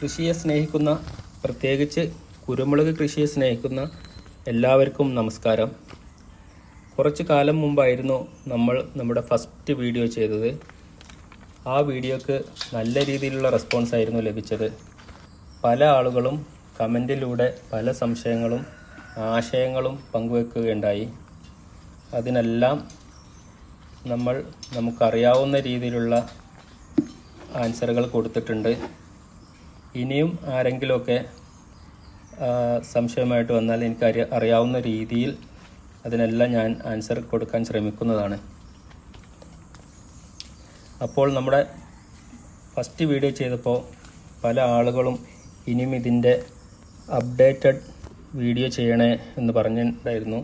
കൃഷിയെ സ്നേഹിക്കുന്ന പ്രത്യേകിച്ച് കുരുമുളക് കൃഷിയെ സ്നേഹിക്കുന്ന എല്ലാവർക്കും നമസ്കാരം. കുറച്ച് കാലം മുമ്പായിരുന്നു നമ്മൾ നമ്മുടെ ഫസ്റ്റ് വീഡിയോ ചെയ്തത്. ആ വീഡിയോക്ക് നല്ല രീതിയിലുള്ള റെസ്പോൺസ് ആയിരുന്നു ലഭിച്ചത്. പല ആളുകളും കമന്റിലൂടെ പല സംശയങ്ങളും ആശയങ്ങളും പങ്കുവെക്കുകയുണ്ടായി. അതിനെല്ലാം നമ്മൾ നമുക്കറിയാവുന്ന രീതിയിലുള്ള ആൻസറുകൾ കൊടുത്തിട്ടുണ്ട്. ഇനിയും ആരെങ്കിലുമൊക്കെ സംശയമായിട്ട് വന്നാൽ എനിക്ക് അറിയ അറിയാവുന്ന രീതിയിൽ അതിനെല്ലാം ഞാൻ ആൻസർ കൊടുക്കാൻ ശ്രമിക്കുന്നതാണ്. അപ്പോൾ നമ്മുടെ ഫസ്റ്റ് വീഡിയോ ചെയ്തപ്പോൾ പല ആളുകളും ഇനിയും ഇതിന്റെ അപ്ഡേറ്റഡ് വീഡിയോ ചെയ്യണേ എന്ന് പറഞ്ഞിട്ടുണ്ടായിരുന്നു.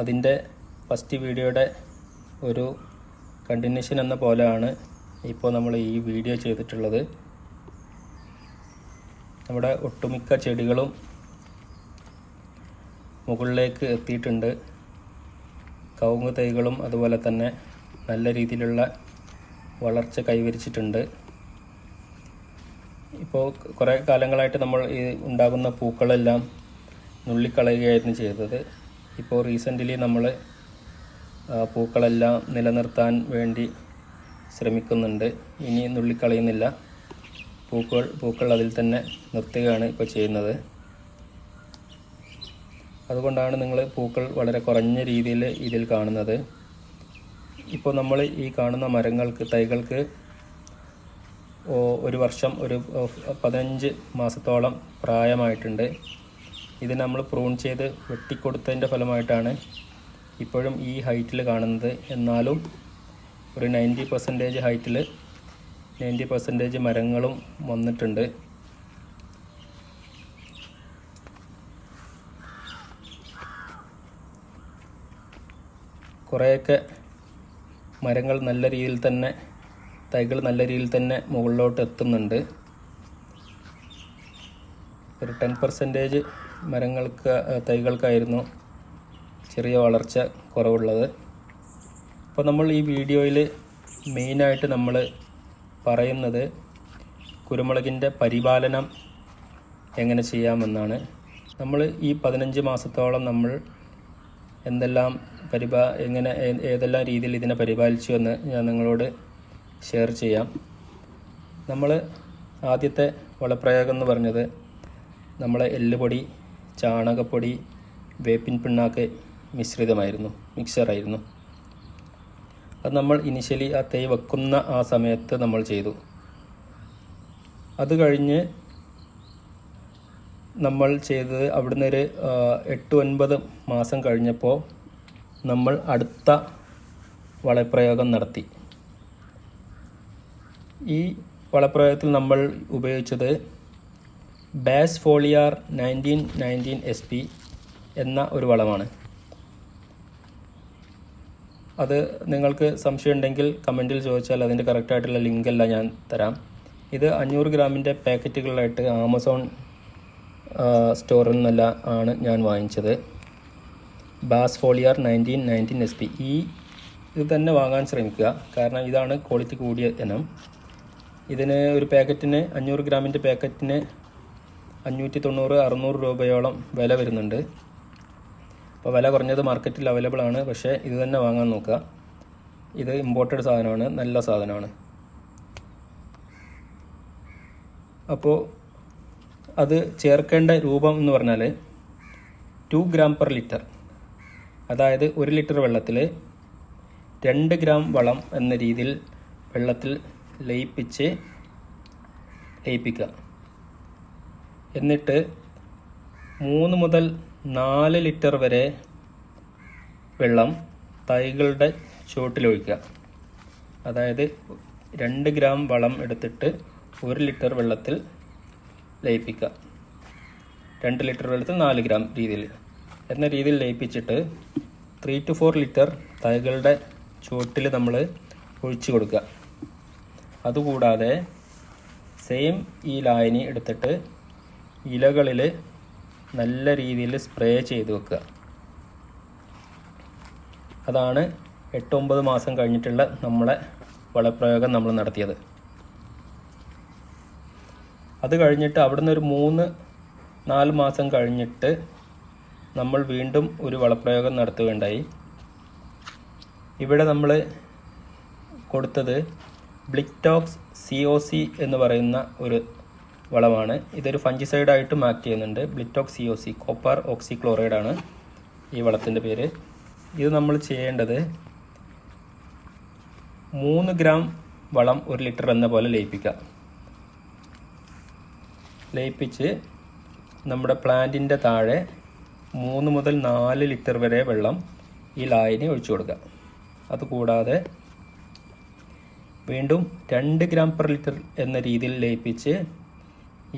അതിന്റെ ഫസ്റ്റ് വീഡിയോയുടെ ഒരു കണ്ടിന്യൂഷൻ എന്ന പോലെയാണ് ഇപ്പോൾ നമ്മൾ ഈ വീഡിയോ ചെയ്തിട്ടുള്ളത്. നമ്മുടെ ഒട്ടുമിക്ക ചെടികളും മുകളിലേക്ക് എത്തിയിട്ടുണ്ട്. കവുങ്ങ് തൈകളും അതുപോലെ തന്നെ നല്ല രീതിയിലുള്ള വളർച്ച കൈവരിച്ചിട്ടുണ്ട്. ഇപ്പോൾ കുറേ കാലങ്ങളായിട്ട് നമ്മൾ ഈ ഉണ്ടാകുന്ന പൂക്കളെല്ലാം നുള്ളിക്കളയുകയായിരുന്നു ചെയ്തത്. ഇപ്പോൾ റീസെന്റ്ലി നമ്മൾ പൂക്കളെല്ലാം നിലനിർത്താൻ വേണ്ടി ശ്രമിക്കുന്നുണ്ട്. ഇനി നുള്ളിക്കളയുന്നില്ല. പൂക്കൾ പൂക്കൾ അതിൽ തന്നെ നിർത്തുകയാണ് ഇപ്പോൾ ചെയ്യുന്നത്. അതുകൊണ്ടാണ് നിങ്ങൾ പൂക്കൾ വളരെ കുറഞ്ഞ രീതിയിൽ ഇതിൽ കാണുന്നത്. ഇപ്പോൾ നമ്മൾ ഈ കാണുന്ന മരങ്ങൾക്ക് തൈകൾക്ക് ഒരു വർഷം ഒരു പതിനഞ്ച് മാസത്തോളം പ്രായമായിട്ടുണ്ട്. ഇത് നമ്മൾ പ്രൂൺ ചെയ്ത് വെട്ടിക്കൊടുത്തതിന്റെ ഫലമായിട്ടാണ് ഇപ്പോഴും ഈ ഹൈറ്റിൽ കാണുന്നത്. എന്നാലും ഒരു നയന്റി പെർസെന്റേജ് ഹൈറ്റിൽ നയന്റി പെർസെന്റേജ് മരങ്ങളും വന്നിട്ടുണ്ട്. കുറേയൊക്കെ മരങ്ങൾ നല്ല രീതിയിൽ തന്നെ തൈകൾ നല്ല രീതിയിൽ തന്നെ മുകളിലോട്ട് എത്തുന്നുണ്ട്. ഒരു ടെൻ പെർസെന്റേജ് മരങ്ങൾക്ക് തൈകൾക്കായിരുന്നു ചെറിയ വളർച്ച കുറവുള്ളത്. അപ്പോൾ നമ്മൾ ഈ വീഡിയോയിൽ മെയിനായിട്ട് നമ്മൾ പറയുന്നത് കുരുമുളകിന്റെ പരിപാലനം എങ്ങനെ ചെയ്യാമെന്നാണ്. നമ്മൾ ഈ പതിനഞ്ച് മാസത്തോളം നമ്മൾ എന്തെല്ലാം പരിപാ എങ്ങനെ ഏതെല്ലാം രീതിയിൽ ഇതിനെ പരിപാലിച്ചു എന്ന് ഞാൻ നിങ്ങളോട് ഷെയർ ചെയ്യാം. നമ്മൾ ആദ്യത്തെ വളപ്രയോഗം എന്ന് പറഞ്ഞത് നമ്മളെ എല്ലുപൊടി ചാണകപ്പൊടി വേപ്പിൻ പിണ്ണാക്ക് മിശ്രിതമായിരുന്നു മിക്സറായിരുന്നു അത് നമ്മൾ ഇനിഷ്യലി ആ തൈ വെക്കുന്ന ആ സമയത്ത് നമ്മൾ ചെയ്തു. അത് കഴിഞ്ഞ് നമ്മൾ ചെയ്തത് അവിടുന്ന് ഒരു എട്ട് ഒൻപത് മാസം കഴിഞ്ഞപ്പോൾ നമ്മൾ അടുത്ത വളപ്രയോഗം നടത്തി. ഈ വളപ്രയോഗത്തിൽ നമ്മൾ ഉപയോഗിച്ചത് bass foliar nineteen nineteen S P എന്ന ഒരു വളമാണ്. അത് നിങ്ങൾക്ക് സംശയമുണ്ടെങ്കിൽ കമന്റിൽ ചോദിച്ചാൽ അതിന്റെ കറക്റ്റായിട്ടുള്ള ലിങ്കെല്ലാം ഞാൻ തരാം. ഇത് അഞ്ഞൂറ് ഗ്രാമിന്റെ പാക്കറ്റുകളായിട്ട് ആമസോൺ സ്റ്റോറിൽ നിന്നല്ല ആണ് ഞാൻ വാങ്ങിച്ചത്. Bass foliar nineteen nineteen S P. ഈ ഇത് തന്നെ വാങ്ങാൻ ശ്രമിക്കുക. കാരണം ഇതാണ് ക്വാളിറ്റി കൂടിയ ഇനം. ഇതിന് ഒരു പാക്കറ്റിന് അഞ്ഞൂറ് ഗ്രാമിന്റെ പാക്കറ്റിന് അഞ്ഞൂറ്റി തൊണ്ണൂറ് അറുന്നൂറ് രൂപയോളം വില വരുന്നുണ്ട്. അപ്പോൾ വില കുറഞ്ഞത് മാർക്കറ്റിൽ അവൈലബിൾ ആണ്. പക്ഷേ ഇത് തന്നെ വാങ്ങാൻ നോക്കുക. ഇത് ഇമ്പോർട്ടഡ് സാധനമാണ്. നല്ല സാധനമാണ്. അപ്പോൾ അത് ചേർക്കേണ്ട രൂപം എന്ന് പറഞ്ഞാൽ ടു ഗ്രാം പെർ ലിറ്റർ അതായത് ഒരു ലിറ്റർ വെള്ളത്തിൽ രണ്ട് ഗ്രാം വളം എന്ന രീതിയിൽ വെള്ളത്തിൽ ലയിപ്പിച്ച് ലയിപ്പിക്കുക. എന്നിട്ട് മൂന്ന് മുതൽ നാല് ലിറ്റർ വരെ വെള്ളം തൈകളുടെ ചുവട്ടിലൊഴിക്കുക അതായത് രണ്ട് ഗ്രാം വളം എടുത്തിട്ട് ഒരു ലിറ്റർ വെള്ളത്തിൽ ലയിപ്പിക്കുക. രണ്ട് ലിറ്റർ വെള്ളത്തിൽ നാല് ഗ്രാം രീതിയിൽ. എന്ന രീതിയിൽ ലയിപ്പിച്ചിട്ട് ത്രീ ടു ഫോർ ലിറ്റർ തൈകളുടെ ചുവട്ടിൽ നമ്മൾ ഒഴിച്ചു കൊടുക്കുക. അതുകൂടാതെ സെയിം ഈ ലായനി എടുത്തിട്ട് ഇലകളിൽ നല്ല രീതിയിൽ സ്പ്രേ ചെയ്ത് വെക്കുക. അതാണ് എട്ടൊമ്പത് മാസം കഴിഞ്ഞിട്ടുള്ള നമ്മളെ വളപ്രയോഗം നമ്മൾ നടത്തിയത്. അത് കഴിഞ്ഞിട്ട് അവിടുന്ന് ഒരു മൂന്ന് നാല് മാസം കഴിഞ്ഞിട്ട് നമ്മൾ വീണ്ടും ഒരു വളപ്രയോഗം നടത്തുകയുണ്ടായി. ഇവിടെ നമ്മൾ കൊടുത്തത് ബ്ലിക്ടോക്സ് സി ഒ സി എന്ന് പറയുന്ന ഒരു വളമാണ്. ഇതൊരു ഫഞ്ചിസൈഡായിട്ട് മാർക്ക് ചെയ്യുന്നുണ്ട്. Blitox C O C copper oxychloride ആണ് ഈ വളത്തിന്റെ പേര്. ഇത് നമ്മൾ ചെയ്യേണ്ടത് മൂന്ന് ഗ്രാം വളം ഒരു ലിറ്റർ എന്ന പോലെ ലയിപ്പിക്കുക ലയിപ്പിച്ച് നമ്മുടെ പ്ലാന്റിന്റെ താഴെ മൂന്ന് മുതൽ നാല് ലിറ്റർ വരെ വെള്ളം ഈ ലായനി ഒഴിച്ചു കൊടുക്കുക അതുകൂടാതെ വീണ്ടും രണ്ട് ഗ്രാം പെർ ലിറ്റർ എന്ന രീതിയിൽ ലയിപ്പിച്ച്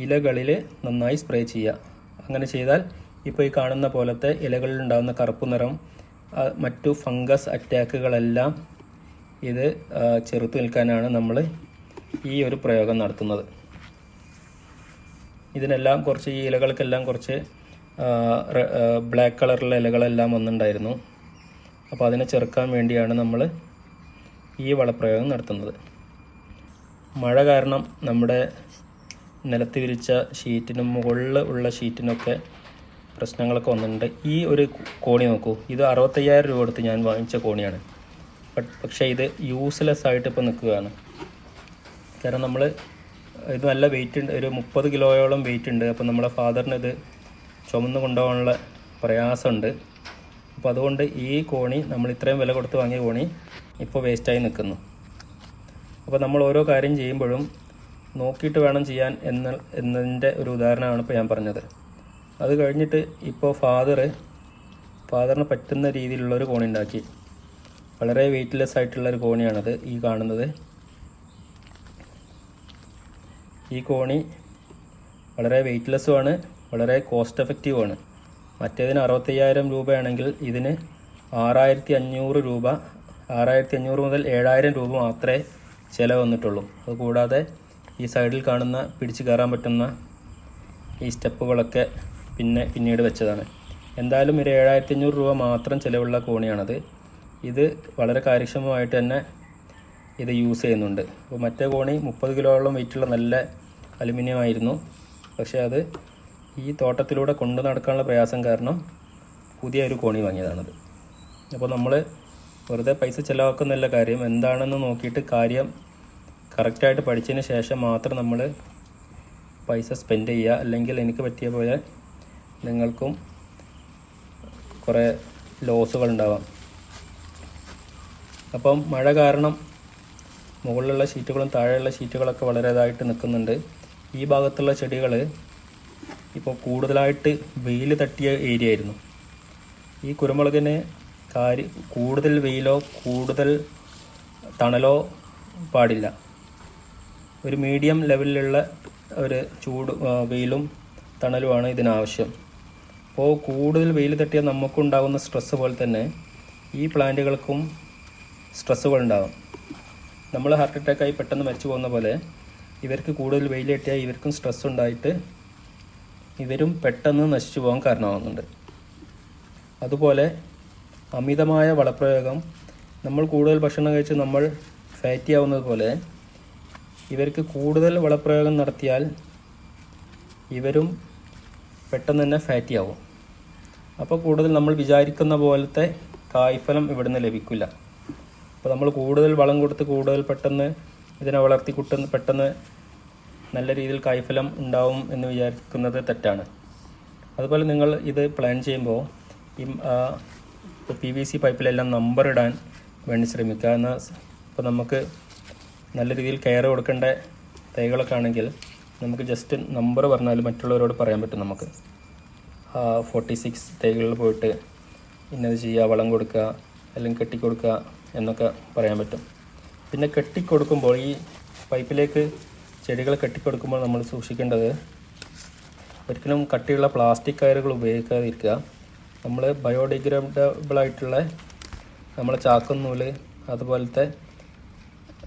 ഇലകളിൽ നന്നായി സ്പ്രേ ചെയ്യുക. അങ്ങനെ ചെയ്താൽ ഇപ്പോൾ ഈ കാണുന്ന പോലത്തെ ഇലകളിൽ ഉണ്ടാകുന്ന കറുപ്പ് നിറം മറ്റു ഫംഗസ് അറ്റാക്കുകളെല്ലാം ഇത് ചെറുത്തു നിൽക്കാനാണ് നമ്മൾ ഈ ഒരു പ്രയോഗം നടത്തുന്നത്. ഇതിനെല്ലാം കുറച്ച് ഈ ഇലകൾക്കെല്ലാം കുറച്ച് ബ്ലാക്ക് കളറുള്ള ഇലകളെല്ലാം വന്നിട്ടുണ്ടായിരുന്നു. അപ്പോൾ അതിനെ ചെറുക്കാൻ വേണ്ടിയാണ് നമ്മൾ ഈ വളപ്രയോഗം നടത്തുന്നത്. മഴ കാരണം നമ്മുടെ നിലത്ത് വിരിച്ച ഷീറ്റിനും മുകളിൽ ഉള്ള ഷീറ്റിനൊക്കെ പ്രശ്നങ്ങളൊക്കെ വന്നിട്ടുണ്ട്. ഈ ഒരു കോണി നോക്കൂ. ഇത് അറുപത്തയ്യായിരം രൂപ കൊടുത്ത് ഞാൻ വാങ്ങിച്ച കോണിയാണ്. പക്ഷേ ഇത് യൂസ്ലെസ് ആയിട്ട് ഇപ്പോൾ നിൽക്കുകയാണ്. കാരണം നമ്മൾ ഇത് നല്ല വെയിറ്റ് ഉണ്ട്. ഒരു മുപ്പത് കിലോയോളം വെയിറ്റ് ഉണ്ട്. അപ്പോൾ നമ്മളെ ഫാദറിന് ഇത് ചുമന്ന് കൊണ്ടുപോകാനുള്ള പ്രയാസമുണ്ട്. അപ്പോൾ അതുകൊണ്ട് ഈ കോണി നമ്മൾ ഇത്രയും വില കൊടുത്ത് വാങ്ങിയ കോണി ഇപ്പോൾ വേസ്റ്റായി നിൽക്കുന്നു. അപ്പോൾ നമ്മൾ ഓരോ കാര്യം ചെയ്യുമ്പോഴും നോക്കിയിട്ട് വേണം ചെയ്യാൻ എന്ന എന്നതിന്റെ ഒരു ഉദാഹരണമാണ് ഇപ്പോൾ ഞാൻ പറഞ്ഞത്. അത് കഴിഞ്ഞിട്ട് ഇപ്പോൾ ഫാദർ ഫാദറിന് പറ്റുന്ന രീതിയിലുള്ളൊരു കോണി ഉണ്ടാക്കി. വളരെ വെയ്റ്റ്ലെസ് ആയിട്ടുള്ള ഒരു കോണിയാണത് ഈ കാണുന്നത്. ഈ കോണി വളരെ വെയ്റ്റ്ലെസ്സുമാണ് വളരെ കോസ്റ്റ് എഫക്റ്റീവുമാണ് മറ്റേതിന് അറുപത്തയ്യായിരം രൂപയാണെങ്കിൽ ഇതിന് ആറായിരത്തി അഞ്ഞൂറ് രൂപ ആറായിരത്തി അഞ്ഞൂറ് മുതൽ ഏഴായിരം രൂപ മാത്രമേ ചിലവ് വന്നിട്ടുള്ളൂ. അതുകൂടാതെ ഈ സൈഡിൽ കാണുന്ന പിടിച്ച് കയറാൻ പറ്റുന്ന ഈ സ്റ്റെപ്പുകളൊക്കെ പിന്നെ പിന്നീട് വെച്ചതാണ്. എന്തായാലും ഒരു ഏഴായിരത്തി അഞ്ഞൂറ് രൂപ മാത്രം ചിലവുള്ള കോണിയാണത്. ഇത് വളരെ കാര്യക്ഷമമായിട്ട് തന്നെ ഇത് യൂസ് ചെയ്യുന്നുണ്ട്. അപ്പോൾ മറ്റേ കോണി മുപ്പത് കിലോയോളം വെയിറ്റുള്ള നല്ല അലുമിനിയം ആയിരുന്നു പക്ഷേ അത് ഈ തോട്ടത്തിലൂടെ കൊണ്ടു നടക്കാനുള്ള പ്രയാസം കാരണം പുതിയ ഒരു കോണി വാങ്ങിയതാണത്. അപ്പോൾ നമ്മൾ വെറുതെ പൈസ ചിലവാക്കുന്നില്ല കാര്യം. എന്താണെന്ന് നോക്കിയിട്ട് കാര്യം കറക്റ്റായിട്ട് പഠിച്ചതിന് ശേഷം മാത്രം നമ്മൾ പൈസ സ്പെൻഡ് ചെയ്യുക. അല്ലെങ്കിൽ എനിക്ക് പറ്റിയ പോലെ നിങ്ങൾക്കും കുറേ ലോസുകൾ ഉണ്ടാവാം. അപ്പം മഴ കാരണം മുകളിലുള്ള ഷീറ്റുകളും താഴെയുള്ള ഷീറ്റുകളൊക്കെ വളരെ ഇതായിട്ട് നിൽക്കുന്നുണ്ട്. ഈ ഭാഗത്തുള്ള ചെടികൾ ഇപ്പോൾ കൂടുതലായിട്ട് വെയിൽ തട്ടിയ ഏരിയ ആയിരുന്നു. ഈ കുരുമുളകിന് കാര്യ കൂടുതൽ വെയിലോ കൂടുതൽ തണലോ പാടില്ല. ഒരു മീഡിയം ലെവലിലുള്ള ഒരു ചൂട് വെയിലും തണലുമാണ് ഇതിനാവശ്യം. അപ്പോൾ കൂടുതൽ വെയിൽ തട്ടിയാൽ നമുക്കുണ്ടാകുന്ന സ്ട്രെസ്സ് പോലെ തന്നെ ഈ പ്ലാന്റുകൾക്കും സ്ട്രെസ്സുകൾ ഉണ്ടാകും നമ്മൾ ഹാർട്ട് അറ്റാക്കായി പെട്ടെന്ന് മരിച്ചു പോകുന്ന പോലെ ഇവർക്ക് കൂടുതൽ വെയിൽ തട്ടിയാൽ ഇവർക്കും സ്ട്രെസ് ഉണ്ടായിട്ട് ഇവരും പെട്ടെന്ന് നശിച്ചു പോകാൻ കാരണമാകുന്നുണ്ട്. അതുപോലെ അമിതമായ വളപ്രയോഗം നമ്മൾ കൂടുതൽ ഭക്ഷണം കഴിച്ച് നമ്മൾ ഫാറ്റി ആവുന്നത് പോലെ ഇവർക്ക് കൂടുതൽ വളപ്രയോഗം നടത്തിയാൽ ഇവരും പെട്ടെന്ന് തന്നെ ഫാറ്റി ആവും. അപ്പോൾ കൂടുതൽ നമ്മൾ വിചാരിക്കുന്ന പോലത്തെ കായ്ഫലം ഇവിടുന്ന് ലഭിക്കില്ല. അപ്പോൾ നമ്മൾ കൂടുതൽ വളം കൊടുത്ത് കൂടുതൽ പെട്ടെന്ന് ഇതിനെ വളർത്തി കുട്ടുന്ന പെട്ടെന്ന് നല്ല രീതിയിൽ കായ്ഫലം ഉണ്ടാവും എന്ന് വിചാരിക്കുന്നത് തെറ്റാണ്. അതുപോലെ നിങ്ങൾ ഇത് പ്ലാൻ ചെയ്യുമ്പോൾ ഈ പി വി സി പൈപ്പിലെല്ലാം നമ്പർ ഇടാൻ വേണ്ടി ശ്രമിക്കുക. എന്നാൽ ഇപ്പോൾ നമുക്ക് നല്ല രീതിയിൽ കെയർ കൊടുക്കേണ്ട തൈകളൊക്കെ ആണെങ്കിൽ നമുക്ക് ജസ്റ്റ് നമ്പർ പറഞ്ഞാൽ മറ്റുള്ളവരോട് പറയാൻ പറ്റും നമുക്ക്. ഫോർട്ടി സിക്സ് തൈകളിൽ പോയിട്ട് ഇന്നത് ചെയ്യുക വളം കൊടുക്കുക അല്ലെങ്കിൽ കെട്ടിക്കൊടുക്കുക എന്നൊക്കെ പറയാൻ പറ്റും. പിന്നെ കെട്ടിക്കൊടുക്കുമ്പോൾ ഈ പൈപ്പിലേക്ക് ചെടികൾ കെട്ടിക്കൊടുക്കുമ്പോൾ നമ്മൾ സൂക്ഷിക്കേണ്ടത് ഒരിക്കലും കട്ടിയുള്ള പ്ലാസ്റ്റിക് കയറുകൾ ഉപയോഗിക്കാതിരിക്കുക. നമ്മൾ ബയോഡിഗ്രേഡബിൾ ആയിട്ടുള്ള നമ്മളെ ചാക്കുന്നൂൽ അതുപോലത്തെ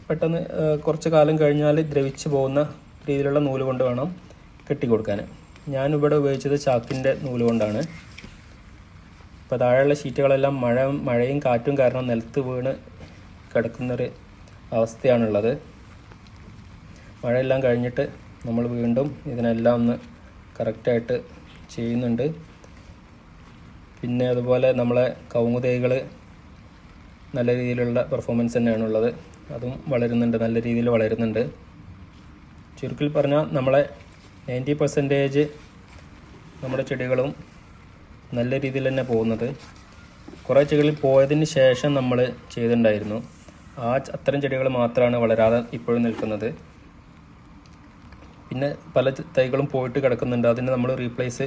പെട്ടെന്ന് കുറച്ച് കാലം കഴിഞ്ഞാൽ ദ്രവിച്ചു പോകുന്ന രീതിയിലുള്ള നൂൽ കൊണ്ട് വേണം കെട്ടിക്കൊടുക്കാൻ. ഞാനിവിടെ ഉപയോഗിച്ചത് ചാക്കിന്റെ നൂൽ കൊണ്ടാണ്. ഇപ്പോൾ താഴെയുള്ള ഷീറ്റുകളെല്ലാം മഴ മഴയും കാറ്റും കാരണം നിലത്ത് വീണ് കിടക്കുന്നൊരു അവസ്ഥയാണുള്ളത്. മഴയെല്ലാം കഴിഞ്ഞിട്ട് നമ്മൾ വീണ്ടും ഇതിനെല്ലാം ഒന്ന് കറക്റ്റായിട്ട് ചെയ്യുന്നുണ്ട്. പിന്നെ അതുപോലെ നമ്മളെ കൗമുദൈകൾ നല്ല രീതിയിലുള്ള പെർഫോമൻസ് തന്നെയാണുള്ളത്. അതും വളരുന്നുണ്ട് നല്ല രീതിയിൽ വളരുന്നുണ്ട്. ചുരുക്കിൽ പറഞ്ഞാൽ നമ്മളെ നയന്റി പെർസെന്റേജ് നമ്മുടെ ചെടികളും നല്ല രീതിയിൽ തന്നെ പോകുന്നത്. കുറേ ചെടികളിൽ പോയതിന് ശേഷം നമ്മൾ ചെയ്തിട്ടുണ്ടായിരുന്നു. ആ അത്തരം ചെടികൾ മാത്രമാണ് വളരാതെ ഇപ്പോഴും നിൽക്കുന്നത്. പിന്നെ പല തൈകളും പോയിട്ട് കിടക്കുന്നുണ്ട്. അതിന് നമ്മൾ റീപ്ലേസ്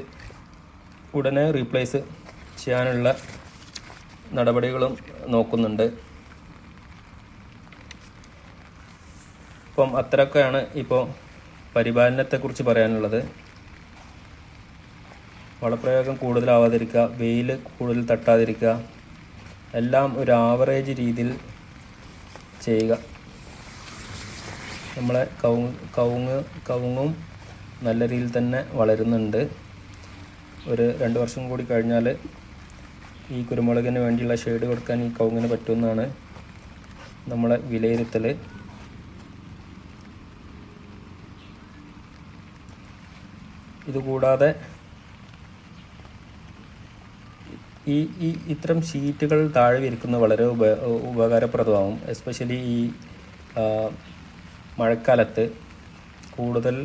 ഉടനെ റീപ്ലേസ് ചെയ്യാനുള്ള നടപടികളും നോക്കുന്നുണ്ട്. ഇപ്പം അത്രയൊക്കെയാണ് ഇപ്പോൾ പരിപാലനത്തെക്കുറിച്ച് പറയാനുള്ളത്. വളപ്രയോഗം കൂടുതലാവാതിരിക്കുക വെയിൽ കൂടുതൽ തട്ടാതിരിക്കുക എല്ലാം ഒരു ആവറേജ് രീതിയിൽ ചെയ്യുക. നമ്മളെ കവുങ്ങ് കവുങ്ങ് കവുങ്ങും നല്ല രീതിയിൽ തന്നെ വളരുന്നുണ്ട്. ഒരു രണ്ട് വർഷം കൂടി കഴിഞ്ഞാൽ ഈ കുരുമുളകിന് വേണ്ടിയുള്ള ഷെയ്ഡ് കൊടുക്കാൻ ഈ കവുങ്ങിന് പറ്റുമെന്നാണ് നമ്മളെ വിലയിരുത്തൽ ഇതുകൂടാതെ ഈ ഈ ഇത്തരം ഷീറ്റുകൾ താഴെ വിരിക്കുന്നത് വളരെ ഉപ ഉപകാരപ്രദമാവും. എസ്പെഷ്യലി ഈ മഴക്കാലത്ത് കൂടുതൽ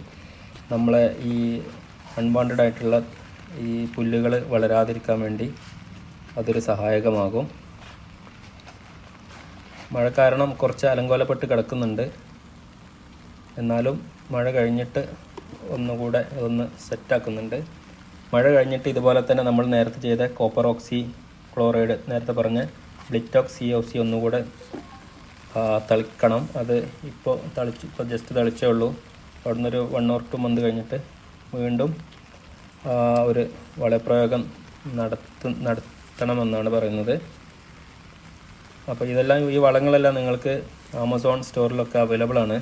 നമ്മളെ ഈ അൺവാണ്ടഡ് ആയിട്ടുള്ള ഈ പുല്ലുകൾ വളരാതിരിക്കാൻ വേണ്ടി അതൊരു സഹായകമാകും. മഴ കാരണം കുറച്ച് അലങ്കോലപ്പെട്ട് കിടക്കുന്നുണ്ട്. എന്നാലും മഴ കഴിഞ്ഞിട്ട് ഒന്നുകൂടെ ഒന്ന് സെറ്റാക്കുന്നുണ്ട്. മഴ കഴിഞ്ഞിട്ട് ഇതുപോലെ തന്നെ നമ്മൾ നേരത്തെ ചെയ്ത കോപ്പർ ഓക്സി ക്ലോറൈഡ് നേരത്തെ പറഞ്ഞ ബ്ലിറ്റോക്സ് സി ഓക്സി ഒന്നുകൂടെ തളിക്കണം. അത് ഇപ്പോൾ തളിച്ച് ഇപ്പോൾ ജസ്റ്റ് തളിച്ചേ ഉള്ളൂ. അവിടെ നിന്നൊരു വൺ ഓർ ടു മന്ത് കഴിഞ്ഞിട്ട് വീണ്ടും ഒരു വളപ്രയോഗം നടത്തു നടത്തണമെന്നാണ് പറയുന്നത്. അപ്പോൾ ഇതെല്ലാം ഈ വളങ്ങളെല്ലാം നിങ്ങൾക്ക് ആമസോൺ സ്റ്റോറിലൊക്കെ അവൈലബിൾ ആണ്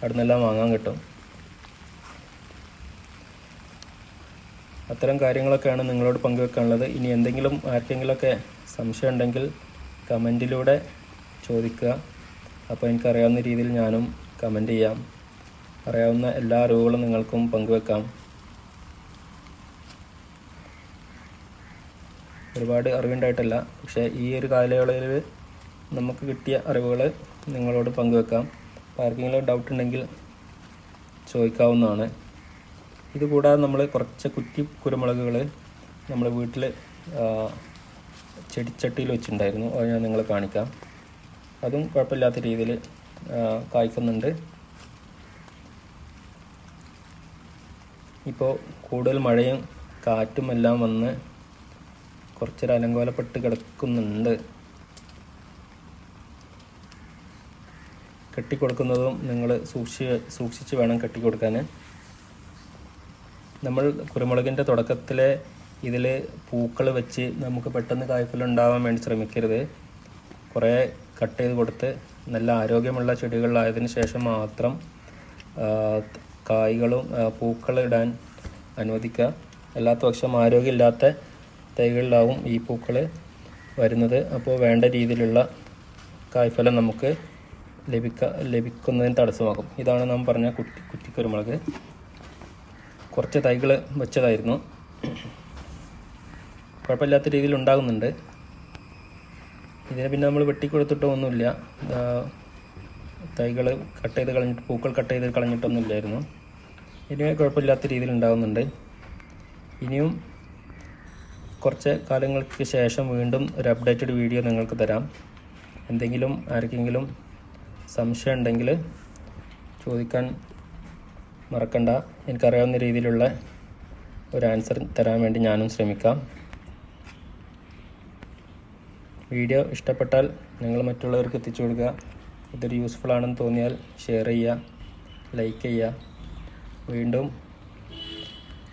അവിടെ നിന്നെല്ലാം വാങ്ങാൻ കിട്ടും. അത്തരം കാര്യങ്ങളൊക്കെയാണ് നിങ്ങളോട് പങ്കുവെക്കാനുള്ളത്. ഇനി എന്തെങ്കിലും ആർക്കെങ്കിലുമൊക്കെ സംശയം ഉണ്ടെങ്കിൽ കമന്റിലൂടെ ചോദിക്കുക. അപ്പോൾ എനിക്കറിയാവുന്ന രീതിയിൽ ഞാനും കമന്റ് ചെയ്യാം. അറിയാവുന്ന എല്ലാ അറിവുകളും നിങ്ങൾക്കും പങ്കുവെക്കാം. ഒരുപാട് അറിവുണ്ടായിട്ടല്ല. പക്ഷേ ഈ ഒരു കാലയളവിൽ നമുക്ക് കിട്ടിയ അറിവുകൾ നിങ്ങളോട് പങ്കുവെക്കാം. ആർക്കെങ്കിലും ഡൗട്ട് ഉണ്ടെങ്കിൽ ചോദിക്കാവുന്നതാണ്. ഇതുകൂടാതെ നമ്മൾ കുറച്ച് കുറ്റി കുരുമുളകുകൾ നമ്മൾ വീട്ടിൽ ചെടിച്ചട്ടിയിൽ വെച്ചിട്ടുണ്ടായിരുന്നു. അത് ഞാൻ നിങ്ങളെ കാണിക്കാം. അതും കുഴപ്പമില്ലാത്ത രീതിയിൽ കായ്ക്കുന്നുണ്ട്. ഇപ്പോൾ കൂടുതൽ മഴയും കാറ്റും എല്ലാം വന്ന് കുറച്ചൊരു അലങ്കോലപ്പെട്ട് കിടക്കുന്നുണ്ട്. കെട്ടിക്കൊടുക്കുന്നതും നിങ്ങൾ സൂക്ഷിച്ച് സൂക്ഷിച്ച് വേണം കെട്ടിക്കൊടുക്കാൻ നമ്മൾ കുരുമുളകിന്റെ തുടക്കത്തിലെ ഇതിൽ പൂക്കൾ വെച്ച് നമുക്ക് പെട്ടെന്ന് കായ്ഫലം വേണ്ടി ശ്രമിക്കരുത്. കുറേ കട്ട് ചെയ്ത് കൊടുത്ത് നല്ല ആരോഗ്യമുള്ള ചെടികളിലായതിന് ശേഷം മാത്രം കായ്കളും പൂക്കളിടാൻ അനുവദിക്കുക. അല്ലാത്ത പക്ഷം ആരോഗ്യമില്ലാത്ത തൈകളിലാവും ഈ പൂക്കൾ വരുന്നത്. അപ്പോൾ വേണ്ട രീതിയിലുള്ള കായ്ഫലം നമുക്ക് ലഭിക്ക ലഭിക്കുന്നതിന് തടസ്സമാകും. ഇതാണ് നാം പറഞ്ഞ കുറ്റി കുറ്റിക്കുരുമുളക്. കുറച്ച് തൈകൾ വെച്ചതായിരുന്നു. കുഴപ്പമില്ലാത്ത രീതിയിൽ ഉണ്ടാകുന്നുണ്ട്. ഇതിനെ പിന്നെ നമ്മൾ വെട്ടിക്കൊടുത്തിട്ടോ ഒന്നുമില്ല തൈകൾ കട്ട് ചെയ്ത് കളഞ്ഞിട്ട് പൂക്കൾ കട്ട് ചെയ്ത് കളഞ്ഞിട്ടൊന്നുമില്ലായിരുന്നു. ഇനി കുഴപ്പമില്ലാത്ത രീതിയിൽ ഉണ്ടാകുന്നുണ്ട്. ഇനിയും കുറച്ച് കാലങ്ങൾക്ക് ശേഷം വീണ്ടും ഒരു അപ്ഡേറ്റഡ് വീഡിയോ നിങ്ങൾക്ക് തരാം. എന്തെങ്കിലും ആർക്കെങ്കിലും സംശയം ഉണ്ടെങ്കിൽ ചോദിക്കാൻ മറക്കണ്ട. എനിക്കറിയാവുന്ന രീതിയിലുള്ള ഒരു ആൻസർ തരാൻ വേണ്ടി ഞാനും ശ്രമിക്കാം. വീഡിയോ ഇഷ്ടപ്പെട്ടാൽ നിങ്ങൾ മറ്റുള്ളവർക്ക് എത്തിച്ചു കൊടുക്കുക. ഇതൊരു യൂസ്ഫുൾ ആണെന്ന് തോന്നിയാൽ ഷെയർ ചെയ്യുക ലൈക്ക് ചെയ്യുക. വീണ്ടും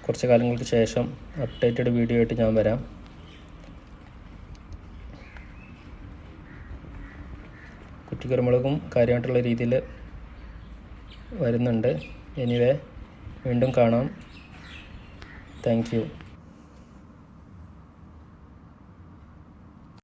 കുറച്ച് കാലങ്ങൾക്ക് ശേഷം അപ്ഡേറ്റഡ് വീഡിയോ ആയിട്ട് ഞാൻ വരാം. കുറ്റിക്കുരുമുളകും കാര്യമായിട്ടുള്ള രീതിയിൽ വരുന്നുണ്ട്. എനിവേ വീണ്ടും കാണാം. Thank you